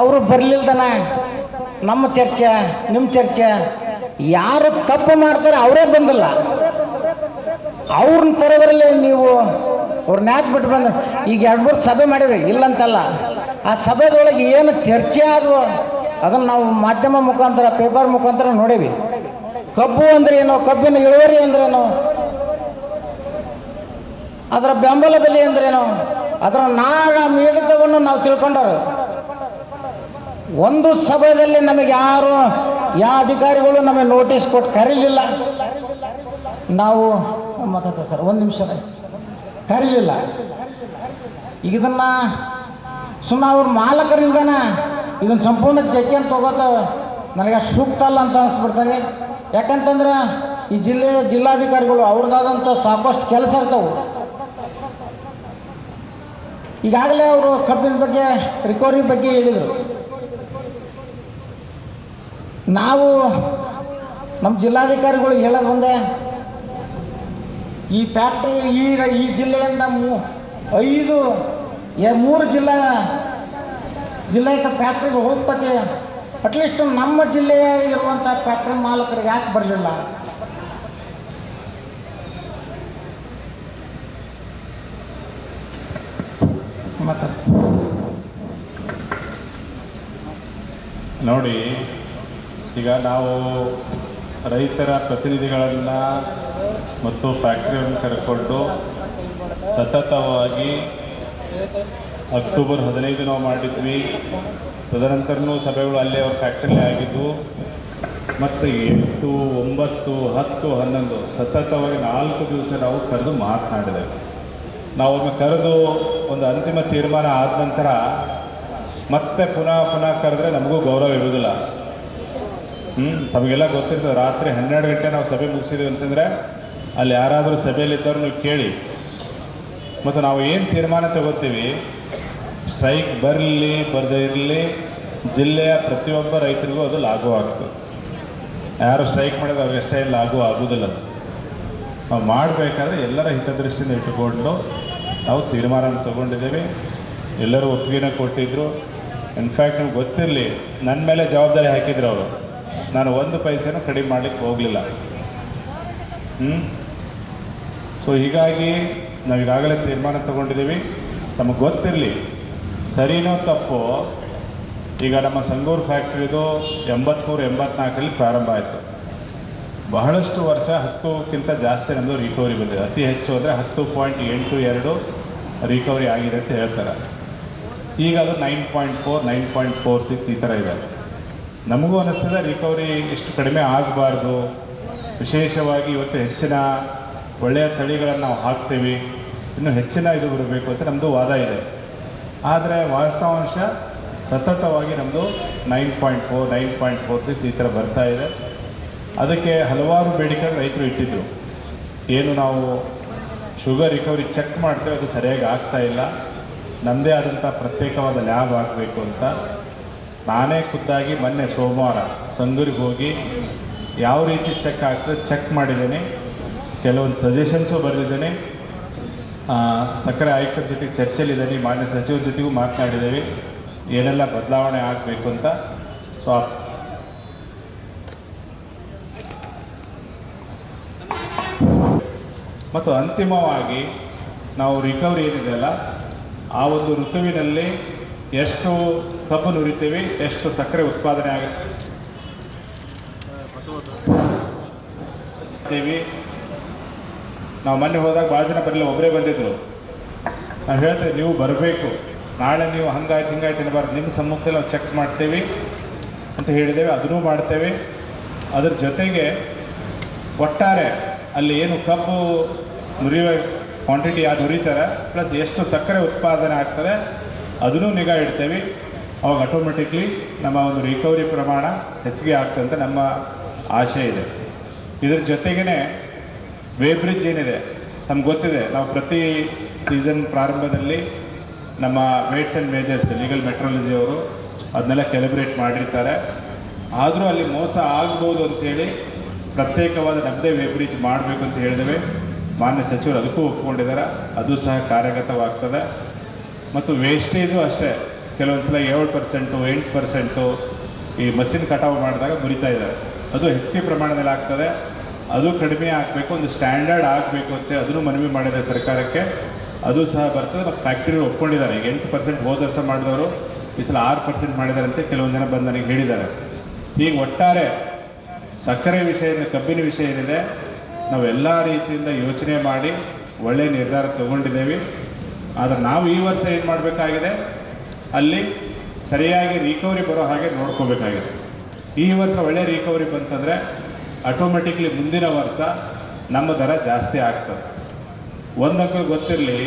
ಅವರು ಬರ್ಲಿಲ್ದನ? ನಮ್ಮ ಚರ್ಚೆ ನಿಮ್ಮ ಚರ್ಚೆ. ಯಾರು ತಪ್ಪು ಮಾಡ್ತಾರೆ ಅವರೇ ಬಂದಿಲ್ಲ. ಅವ್ರನ್ನ ತರೋದ್ರಲ್ಲಿ ನೀವು ಅವ್ರನ್ನ ಯಾಕೆ ಬಿಟ್ಟು ಬಂದ ಈಗ ಎರಡು ಮೂರು ಸಭೆ ಮಾಡಿರಿ ಇಲ್ಲಂತಲ್ಲ. ಆ ಸಭೆದೊಳಗೆ ಏನು ಚರ್ಚೆ ಆದವು, ಅದನ್ನು ನಾವು ಮಾಧ್ಯಮ ಮುಖಾಂತರ, ಪೇಪರ್ ಮುಖಾಂತರ ನೋಡೇವಿ. ಕಬ್ಬು ಅಂದ್ರೆ ಏನು ಕಬ್ಬಿನ ಇಳುವರಿ ಅಂದ್ರೇನು? ಅದರ ಬೆಂಬಲ ಬೆಲೆ ಅಂದ್ರೇನು? ಅದರ ನಾಳ ಮೀಡಿತವನ್ನು ನಾವು ತಿಳ್ಕೊಂಡರು. ಒಂದು ಸಭೆಯಲ್ಲಿ ನಮಗೆ ಯಾರು, ಯಾವ ಅಧಿಕಾರಿಗಳು ನಮಗೆ ನೋಟಿಸ್ ಕೊಟ್ಟು ಕರೀಲಿಲ್ಲ. ನಾವು ಮತ್ತೆ ಸರ್, ಒಂದು ನಿಮಿಷ ಕರೀಲಿಲ್ಲ. ಈಗ ಇದನ್ನ ಸುಮ್ಮನೆ ಅವ್ರ ಮಾಲಕರಿಲ್ದಾನ ಇದನ್ನ ಸಂಪೂರ್ಣ ಜಕ್ಕೆ ಅಂತ ತಗೋತ ನನಗೆ ಸೂಕ್ತ ಅಲ್ಲ ಅಂತ ಅನಿಸ್ಬಿಡ್ತಾರೆ ಯಾಕಂತಂದ್ರೆ ಈ ಜಿಲ್ಲೆಯ ಜಿಲ್ಲಾಧಿಕಾರಿಗಳು ಅವ್ರದ್ದಾದಂಥ ಸಾಕಷ್ಟು ಕೆಲಸ ಇರ್ತಾವೆ. ಈಗಾಗಲೇ ಅವರು ಕಬ್ಬಿನ ಬಗ್ಗೆ ರಿಕವರಿ ಬಗ್ಗೆ ಹೇಳಿದರು. ನಾವು ನಮ್ಮ ಜಿಲ್ಲಾಧಿಕಾರಿಗಳು ಹೇಳೋದು ಒಂದೇ, ಈ ಫ್ಯಾಕ್ಟ್ರಿ ಈ ಈ ಜಿಲ್ಲೆಯಿಂದ ಮೂ, ಐದು ಮೂರು ಜಿಲ್ಲಾ ಜಿಲ್ಲೆಯ ಫ್ಯಾಕ್ಟ್ರಿಗೆ ಹೋಗ್ತದೆ ಅಟ್ಲೀಸ್ಟ್ ನಮ್ಮ ಜಿಲ್ಲೆಯ ಇರುವಂಥ ಫ್ಯಾಕ್ಟ್ರಿ ಮಾಲಕರಿಗೆ ಯಾಕೆ ಬರಲಿಲ್ಲ? ನೋಡಿ, ಈಗ ನಾವು ರೈತರ ಪ್ರತಿನಿಧಿಗಳನ್ನು ಮತ್ತು ಫ್ಯಾಕ್ಟ್ರಿಯನ್ನು ಕರೆಕೊಂಡು ಸತತವಾಗಿ ಅಕ್ಟೋಬರ್ ಹದಿನೈದು ನಾವು ಮಾಡಿದ್ವಿ. ತದನಂತರನೂ ಸಭೆಗಳು ಅಲ್ಲೇ ಅವ್ರ ಫ್ಯಾಕ್ಟ್ರಿಲೇ ಆಗಿದ್ವು ಮತ್ತು ಎಂಟು, ಒಂಬತ್ತು, ಹತ್ತು, ಹನ್ನೊಂದು ಸತತವಾಗಿ ನಾಲ್ಕು ದಿವಸ ನಾವು ಕರೆದು ಮಾತನಾಡಿದೆವು. ನಾವು ಅವ್ರನ್ನ ಕರೆದು ಒಂದು ಅಂತಿಮ ತೀರ್ಮಾನ ಆದ ನಂತರ ಮತ್ತೆ ಪುನಃ ಪುನಃ ಕರೆದ್ರೆ ನಮಗೂ ಗೌರವ ಇರುವುದಿಲ್ಲ. ಹ್ಞೂ ತಮಗೆಲ್ಲ ಗೊತ್ತಿರ್ತದೆ, ರಾತ್ರಿ ಹನ್ನೆರಡು ಗಂಟೆ ನಾವು ಸಭೆ ಮುಗಿಸಿದ್ವಿ ಅಂತಂದರೆ ಅಲ್ಲಿ ಯಾರಾದರೂ ಸಭೆಯಲ್ಲಿದ್ದವ್ರು ನೀವು ಕೇಳಿ. ಮತ್ತು ನಾವು ಏನು ತೀರ್ಮಾನ ತಗೋತೀವಿ? ಸ್ಟ್ರೈಕ್ ಬರಲಿ, ಬರದೇ ಇರಲಿ, ಜಿಲ್ಲೆಯ ಪ್ರತಿಯೊಬ್ಬ ರೈತರಿಗೂ ಅದು ಲಾಗು ಆಗ್ತದೆ. ಯಾರು ಸ್ಟ್ರೈಕ್ ಮಾಡಿದ್ರೆ ಅವ್ರಿಗಷ್ಟೇ ಲಾಗು ಆಗೋದಿಲ್ಲ ನಾವು ಮಾಡಬೇಕಾದ್ರೆ ಎಲ್ಲರ ಹಿತದೃಷ್ಟಿಯಿಂದ ಇಟ್ಟುಕೊಂಡು ನಾವು ತೀರ್ಮಾನ ತೊಗೊಂಡಿದ್ದೇವೆ. ಎಲ್ಲರೂ ಒಪ್ಪಿಗೆನ ಕೊಟ್ಟಿದ್ದರು ಇನ್ಫ್ಯಾಕ್ಟ್ ನಿಮ್ಗೆ ಗೊತ್ತಿರಲಿ ನನ್ನ ಮೇಲೆ ಜವಾಬ್ದಾರಿ ಹಾಕಿದ್ರು ಅವರು. ನಾನು ಒಂದು ಪೈಸೆನೂ ಕಡಿಮೆ ಮಾಡಲಿಕ್ಕೆ ಹೋಗಲಿಲ್ಲ. ಹ್ಞೂ ಸೊ ಹೀಗಾಗಿ ನಾವು ಈಗಾಗಲೇ ತೀರ್ಮಾನ ತೊಗೊಂಡಿದ್ದೀವಿ. ನಮಗೆ ಗೊತ್ತಿರಲಿ, ಸರಿನೋ ತಪ್ಪೋ, ಈಗ ನಮ್ಮ ಸಂಗೂರು ಫ್ಯಾಕ್ಟ್ರಿದು ಎಂಬತ್ತ್ಮೂರು ಎಂಬತ್ನಾಲ್ಕರಲ್ಲಿ ಪ್ರಾರಂಭ ಆಯಿತು. ಬಹಳಷ್ಟು ವರ್ಷ ಹತ್ತುಕ್ಕಿಂತ ಜಾಸ್ತಿ ನಮ್ಮದು ರಿಕವರಿ ಬಂದಿದೆ. ಅತಿ ಹೆಚ್ಚು ಅಂದರೆ ಹತ್ತು ಪಾಯಿಂಟ್ ಎಂಟು ಎರಡು ರಿಕವರಿ ಆಗಿದೆ ಅಂತ ಹೇಳ್ತಾರೆ. ಈಗ ಅದು nine point four, nine point four six ಈ ಥರ ಇದೆ. ನಮಗೂ ಅನ್ನಿಸ್ತದೆ ರಿಕವರಿ ಇಷ್ಟು ಕಡಿಮೆ ಆಗಬಾರ್ದು. ವಿಶೇಷವಾಗಿ ಇವತ್ತು ಹೆಚ್ಚಿನ ಒಳ್ಳೆಯ ತಳಿಗಳನ್ನು ನಾವು ಹಾಕ್ತೀವಿ. ಇನ್ನು ಹೆಚ್ಚಿನ ಇದು ಬರಬೇಕು ಅಂತ ನಮ್ಮದು ವಾದ ಇದೆ. ಆದರೆ ವಾಸ್ತವಾಂಶ ಸತತವಾಗಿ ನಮ್ಮದು nine point four, nine point four six ಈ ಥರ ಬರ್ತಾ ಇದೆ. ಅದಕ್ಕೆ ಹಲವಾರು ಬೇಡಿಕೆಗಳು ರೈತರು ಇಟ್ಟಿದ್ದರು ಏನು ನಾವು ಶುಗರ್ ರಿಕವರಿ ಚೆಕ್ ಮಾಡ್ತೇವೆ, ಅದು ಸರಿಯಾಗಿ ಆಗ್ತಾ ಇಲ್ಲ. ನಮ್ಮದೇ ಆದಂಥ ಪ್ರತ್ಯೇಕವಾದ ಲ್ಯಾಬ್ ಆಗಬೇಕು ಅಂತ. ನಾನೇ ಖುದ್ದಾಗಿ ಮೊನ್ನೆ ಸೋಮವಾರ ಸಂಗೂರಿಗೆ ಹೋಗಿ ಯಾವ ರೀತಿ ಚೆಕ್ ಆಗ್ತದೆ ಚೆಕ್ ಮಾಡಿದ್ದೇನೆ. ಕೆಲವೊಂದು ಸಜೆಷನ್ಸು ಬರೆದಿದ್ದೇನೆ. ಸಕ್ಕರೆ ಆಯುಕ್ತರ ಜೊತೆಗೆ ಚರ್ಚೆಲಿದ್ದೀನಿ ಮಾನ್ಯ ಸಚಿವರ ಜೊತೆಗೂ ಮಾತನಾಡಿದ್ದೇವೆ. ಏನೆಲ್ಲ ಬದಲಾವಣೆ ಆಗಬೇಕು ಅಂತ. ಸೊ ಮತ್ತು ಅಂತಿಮವಾಗಿ ನಾವು ರಿಕವರಿ ಏನಿದೆಯಲ್ಲ ಆ ಒಂದು ಋತುವಿನಲ್ಲಿ ಎಷ್ಟು ಕಬ್ಬು ನುರಿತೀವಿ, ಎಷ್ಟು ಸಕ್ಕರೆ ಉತ್ಪಾದನೆ ಆಗುತ್ತೆ. ನಾವು ಮೊನ್ನೆ ಹೋದಾಗ ಭಾಳ ಜನ ಬರಲಿಲ್ಲ ಒಬ್ಬರೇ ಬಂದಿದ್ರು. ನಾವು ಹೇಳ್ತೇವೆ, ನೀವು ಬರಬೇಕು. ನಾಳೆ ನೀವು ಹಂಗಾಯ್ತು, ಹಿಂಗಾಯ್ತು ಅನ್ನಬಾರ್ದು ನಿಮ್ಮ ಸಮ್ಮುಖದಲ್ಲಿ ನಾವು ಚೆಕ್ ಮಾಡ್ತೇವೆ ಅಂತ ಹೇಳಿದ್ದೇವೆ, ಅದನ್ನೂ ಮಾಡ್ತೇವೆ. ಅದ್ರ ಜೊತೆಗೆ ಒಟ್ಟಾರೆ ಅಲ್ಲಿ ಏನು ಕಬ್ಬು ನುರಿಯುವ ಕ್ವಾಂಟಿಟಿ ಅದು ನುರಿತಾರೆ ಪ್ಲಸ್ ಎಷ್ಟು ಸಕ್ಕರೆ ಉತ್ಪಾದನೆ ಆಗ್ತದೆ, ಅದನ್ನೂ ನಿಗಾ ಇಡ್ತೇವೆ. ಅವಾಗ ಆಟೋಮೆಟಿಕ್ಲಿ ನಮ್ಮ ಒಂದು ರಿಕವರಿ ಪ್ರಮಾಣ ಹೆಚ್ಚಿಗೆ ಆಗ್ತದೆ ನಮ್ಮ ಆಶೆ ಇದೆ. ಇದರ ಜೊತೆಗೇ ವೇಬ್ರಿಡ್ಜ್ ಏನಿದೆ, ನಮ್ಗೆ ಗೊತ್ತಿದೆ, ನಾವು ಪ್ರತಿ ಸೀಸನ್ ಪ್ರಾರಂಭದಲ್ಲಿ ನಮ್ಮ weights and measures legal metrology ಅವರು ಅದನ್ನೆಲ್ಲ ಕ್ಯಾಲಿಬ್ರೇಟ್ ಮಾಡಿರ್ತಾರೆ. ಆದರೂ ಅಲ್ಲಿ ಮೋಸ ಆಗ್ಬೋದು ಅಂತೇಳಿ ಪ್ರತ್ಯೇಕವಾದ ನಮ್ಮದೇ ವೇಬ್ರಿಡ್ಜ್ ಮಾಡಬೇಕು ಅಂತ ಹೇಳಿದ್ದೇವೆ ಮಾನ್ಯ ಸಚಿವರು ಅದಕ್ಕೂ ಒಪ್ಕೊಂಡಿದ್ದಾರೆ. ಅದು ಸಹ ಕಾರ್ಯಗತವಾಗ್ತದೆ. ಮತ್ತು ವೇಸ್ಟೇಜು ಅಷ್ಟೇ. ಕೆಲವೊಂದು ಸಲ ಏಳು ಪರ್ಸೆಂಟು ಎಂಟು ಪರ್ಸೆಂಟು ಈ ಮಷಿನ್ ಕಟಾವು ಮಾಡಿದಾಗ ಮುರಿತಾ ಇದ್ದಾರೆ. ಅದು ಹೆಚ್ಚಿಗೆ ಪ್ರಮಾಣದಲ್ಲಿ ಆಗ್ತದೆ. ಅದು ಕಡಿಮೆ ಆಗಬೇಕು, ಒಂದು ಸ್ಟ್ಯಾಂಡರ್ಡ್ ಆಗಬೇಕು ಅಂತ ಅದನ್ನು ಮನವಿ ಮಾಡಿದೆ ಸರ್ಕಾರಕ್ಕೆ. ಅದು ಸಹ ಬರ್ತದೆ ಮತ್ತು ಫ್ಯಾಕ್ಟ್ರಿ ಒಪ್ಕೊಂಡಿದ್ದಾರೆ. ಈಗ ಎಂಟು ಪರ್ಸೆಂಟ್ ಹೋದ ಮಾಡಿದವರು, ಈ ಸಲ ಆರು ಪರ್ಸೆಂಟ್ ಮಾಡಿದ್ದಾರೆ ಅಂತ ಕೆಲವೊಂದು ಜನ ಬಂದು ನನಗೆ ಹೇಳಿದ್ದಾರೆ. ಈಗ ಒಟ್ಟಾರೆ ಸಕ್ಕರೆ ವಿಷಯ ಕಬ್ಬಿನ ವಿಷಯ ಏನಿದೆ ನಾವೆಲ್ಲ ರೀತಿಯಿಂದ ಯೋಚನೆ ಮಾಡಿ ಒಳ್ಳೆಯ ನಿರ್ಧಾರ ತಗೊಂಡಿದ್ದೇವೆ. ಆದರೆ ನಾವು ಈ ವರ್ಷ ಏನು ಮಾಡಬೇಕಾಗಿದೆ? ಅಲ್ಲಿ ಸರಿಯಾಗಿ ರಿಕವರಿ ಬರೋ ಹಾಗೆ ನೋಡ್ಕೋಬೇಕಾಗಿದೆ. ಈ ವರ್ಷ ಒಳ್ಳೆ ರಿಕವರಿ ಬಂತಂದರೆ ಆಟೋಮೆಟಿಕ್ಲಿ ಮುಂದಿನ ವರ್ಷ ನಮ್ಮ ದರ ಜಾಸ್ತಿ ಆಗ್ತದೆ. ಒಂದಕ್ಕೂ ಗೊತ್ತಿರಲಿ,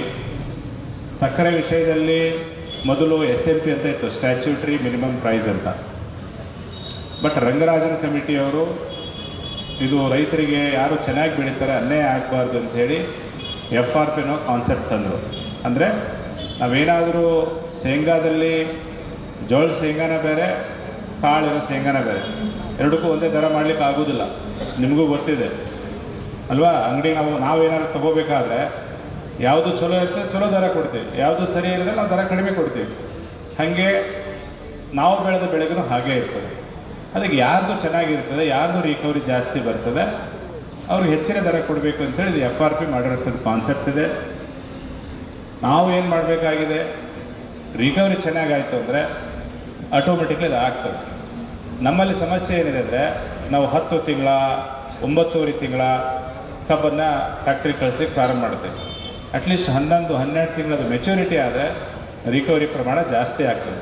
ಸಕ್ಕರೆ ವಿಷಯದಲ್ಲಿ ಮೊದಲು ಎಸ್ ಎಂ ಪಿ ಅಂತ ಇತ್ತು ಸ್ಟ್ಯಾಚ್ಯೂಟ್ರಿ ಮಿನಿಮಮ್ ಪ್ರೈಸ್ ಅಂತ. ಬಟ್ ರಂಗರಾಜನ್ ಕಮಿಟಿಯವರು ಇದು ರೈತರಿಗೆ ಯಾರು ಚೆನ್ನಾಗಿ ಬೆಳೀತಾರೆ ಅನ್ಯಾಯ ಆಗಬಾರ್ದು ಅಂತ ಹೇಳಿ ಎಫ್ ಆರ್ ಪಿನೋ ಕಾನ್ಸೆಪ್ಟ್ ತಂದರು. ಅಂದರೆ ನಾವೇನಾದರೂ ಶೇಂಗಾದಲ್ಲಿ ಜೋಳದ ಶೇಂಗಾನ ಬೇರೆ ಕಾಳಿರೋ ಶೇಂಗಾನ ಬೇರೆ, ಎರಡಕ್ಕೂ ಒಂದೇ ದರ ಮಾಡಲಿಕ್ಕೆ ಆಗೋದಿಲ್ಲ. ನಿಮಗೂ ಗೊತ್ತಿದೆ. ಅಲ್ವಾ? ಅಂಗಡಿ ನಾವು, ನಾವೇನಾದ್ರು ತಗೋಬೇಕಾದ್ರೆ ಯಾವುದು ಚಲೋ ಇರ್ತದೆ ಚಲೋ ದರ ಕೊಡ್ತೀವಿ. ಯಾವುದು ಸರಿ ಇರುತ್ತೆ ನಾವು ದರ ಕಡಿಮೆ ಕೊಡ್ತೀವಿ. ಹಾಗೆ ನಾವು ಬೆಳೆದ ಬೆಳೆಗೂ ಹಾಗೇ ಇರ್ತದೆ. ಅದಕ್ಕೆ ಯಾರ್ದು ಚೆನ್ನಾಗಿರ್ತದೆ, ಯಾರ್ದು ರಿಕವರಿ ಜಾಸ್ತಿ ಬರ್ತದೆ ಅವ್ರಿಗೆ ಹೆಚ್ಚಿನ ದರ ಕೊಡಬೇಕು ಅಂತೇಳಿ ಎಫ್ ಆರ್ ಪಿ ಮಾಡಿರೋಂಥದ್ದು ಕಾನ್ಸೆಪ್ಟ್ ಇದೆ. ನಾವು ಏನು ಮಾಡಬೇಕಾಗಿದೆ? ರಿಕವರಿ ಚೆನ್ನಾಗಾಯಿತು ಅಂದರೆ ಆಟೋಮೆಟಿಕ್ಲಿ ಅದು ಆಗ್ತದೆ. ನಮ್ಮಲ್ಲಿ ಸಮಸ್ಯೆ ಏನಿದೆ ಅಂದರೆ ನಾವು ಹತ್ತು ತಿಂಗಳ, ಒಂಬತ್ತುವರೆ ತಿಂಗಳ ಕಬ್ಬನ್ನು ಫ್ಯಾಕ್ಟ್ರಿ ಕಳಿಸ್ಲಿಕ್ಕೆ ಪ್ರಾರಂಭ ಮಾಡ್ತೇವೆ. ಅಟ್ಲೀಸ್ಟ್ ಹನ್ನೊಂದು, ಹನ್ನೆರಡು ತಿಂಗಳದು ಮೆಚುರಿಟಿ ಆದರೆ ರಿಕವರಿ ಪ್ರಮಾಣ ಜಾಸ್ತಿ ಆಗ್ತದೆ.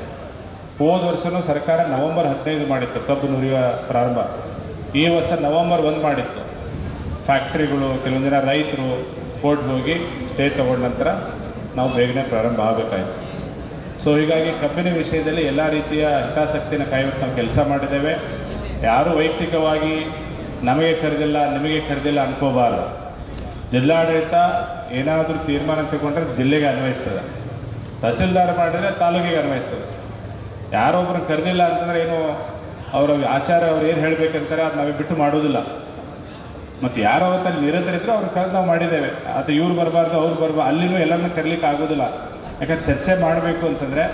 ಹೋದ ವರ್ಷನೂ ಸರ್ಕಾರ ನವೆಂಬರ್ ಹದಿನೈದು ಮಾಡಿತ್ತು, ಕಬ್ಬು ನುರಿಯುವ ಪ್ರಾರಂಭ. ಈ ವರ್ಷ ನವೆಂಬರ್ ಒಂದು ಮಾಡಿತ್ತು. ಫ್ಯಾಕ್ಟ್ರಿಗಳು, ಕೆಲವೊಂದು ಜನ ರೈತರು ಕೋರ್ಟ್ಗೆ ಹೋಗಿ ಸ್ಟೇ ತಗೊಂಡ ನಂತರ ನಾವು ಬೇಗನೆ ಪ್ರಾರಂಭ ಆಗಬೇಕಾಯಿತು. ಸೊ ಹೀಗಾಗಿ ಕಬ್ಬಿನ ವಿಷಯದಲ್ಲಿ ಎಲ್ಲ ರೀತಿಯ ಹಿತಾಸಕ್ತಿನ ಕಾಯುವಂಥ ನಾವು ಕೆಲಸ ಮಾಡಿದ್ದೇವೆ. ಯಾರೂ ವೈಯಕ್ತಿಕವಾಗಿ ನಮಗೆ ಕರೆದಿಲ್ಲ, ನಿಮಗೆ ಕರೆದಿಲ್ಲ ಅನ್ಕೋಬಾರದು. ಜಿಲ್ಲಾಡಳಿತ ಏನಾದರೂ ತೀರ್ಮಾನ ತಗೊಂಡ್ರೆ ಜಿಲ್ಲೆಗೆ ಅನ್ವಯಿಸ್ತದೆ. ತಹಸೀಲ್ದಾರ್ ಮಾಡಿದರೆ ತಾಲೂಕಿಗೆ ಅನ್ವಯಿಸ್ತದೆ. ಯಾರೊಬ್ಬರನ್ನ ಕರೆದಿಲ್ಲ ಅಂತಂದ್ರೆ ಏನು ಅವರ ಆಚಾರ ಅವ್ರು ಏನು ಹೇಳಬೇಕಂತಾರೆ ಅದು ನಾವೇ ಬಿಟ್ಟು ಮಾಡೋದಿಲ್ಲ. ಮತ್ತು ಯಾರೋ ಅವತ್ತಲ್ಲಿ ನಿರತರಿದ್ರು ಅವ್ರು ಕರೆದು ನಾವು ಮಾಡಿದ್ದೇವೆ. ಅದು ಇವ್ರು ಬರಬಾರ್ದು, ಅವ್ರು ಬರಬಾರ್ದು, ಅಲ್ಲಿನೂ ಎಲ್ಲರನ್ನೂ ಕರೀಲಿಕ್ಕೆ ಆಗೋದಿಲ್ಲ ಯಾಕಂದ್ರೆ ಚರ್ಚೆ ಮಾಡಬೇಕು ಅಂತಂದರೆ